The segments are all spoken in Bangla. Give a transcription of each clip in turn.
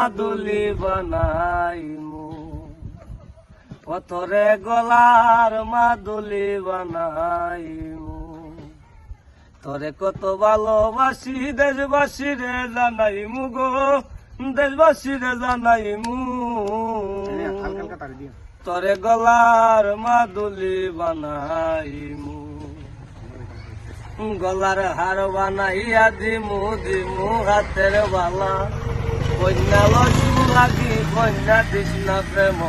মাদুলি বানাইমু। পথরে গলার মাদুলি বানাইমু। তোরে কত ভালোবাসি দেশবাসী রে জানাইমু। গো দেশবাসী রে জানাইমু তোরে গলার মাদুলি বানাইমু। গলার হার বানাইয়া দিমু দিমু হাতের বালা। কন্যা লসু লাগি, কন্যা কৃষ্ণা প্রেম,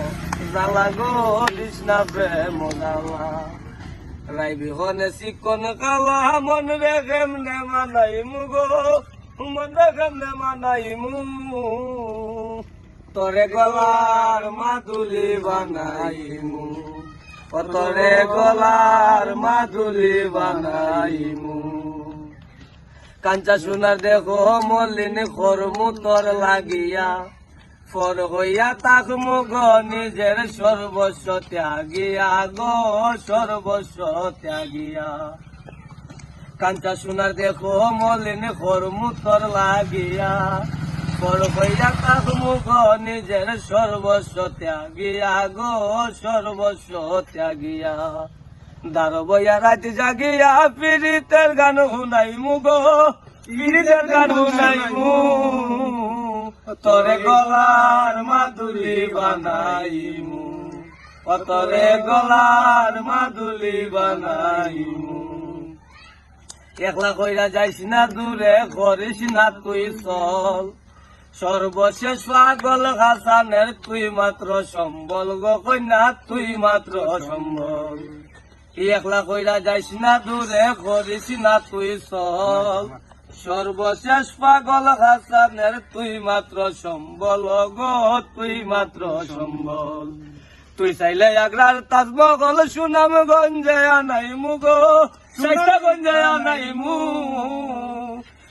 জালা গো কৃষ্ণ প্রেম জালা। রাই বিহনে চিকন কালা, মন রে কেমনে মানাইমু গো, মন রে কেমনে মানাইমু। তোরে গলার মাদুলি বানাইমু, ও তোরে গলার মাদুলি বানাইমু। কাঞ্চা সোনার দেখো মলিন খরমু তোর লাগিয়া। ফর হইয়া তাক মুগ নিজের সর্বস্ব ত্যাগিয়া গো, সর্বস্ব ত্যাগিয়া। কাঞ্চা সোনার দেখো মলিন খরমু তোর লাগিয়া। ফর হইয়া তাক মুগ নিজের সর্বস্ব ত্যাগিয়া গো, সর্বস্ব ত্যাগিয়া। দারো বইয়া রাত জাগিয়া পীড়িতের গান শুনাই মুগো পীড়িতের গান শুনাই মু তোরে গলার মাদুলি বানাইমু ও তোরে গলার মাদুলি বানাইমু। একলা কইরা যাইস না দূরে, করিস না তুই চল। সর্বশেষ পাগল হাসানের তুই মাত্র সম্বল গো কন্যা তুই মাত্র সম্বল। একলা কইরা যাইস না, দূরে করিস না তুই চল। সর্বশেষ পাগল হাসানের তুই মাত্র সম্বল, গো, তুই মাত্র সম্বল। তুই চাইলে আগ্রার তাজমহল সুনাম গঞ্জে আনাই মুগো সাইটা গঞ্জে আনাই মু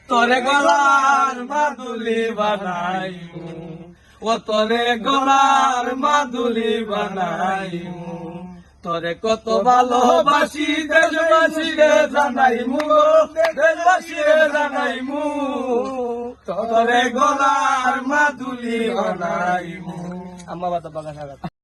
তোরে গলার মাদুলি বানাই ও তোরে গলার মাদুলি বানাই তোরে কত ভালোবাসি দেশবাসী রে জানাই মু দেশবাসী রে জানাই মু। তোরে গলার মাদুলি বানাই মু। আমার বাবা বাগা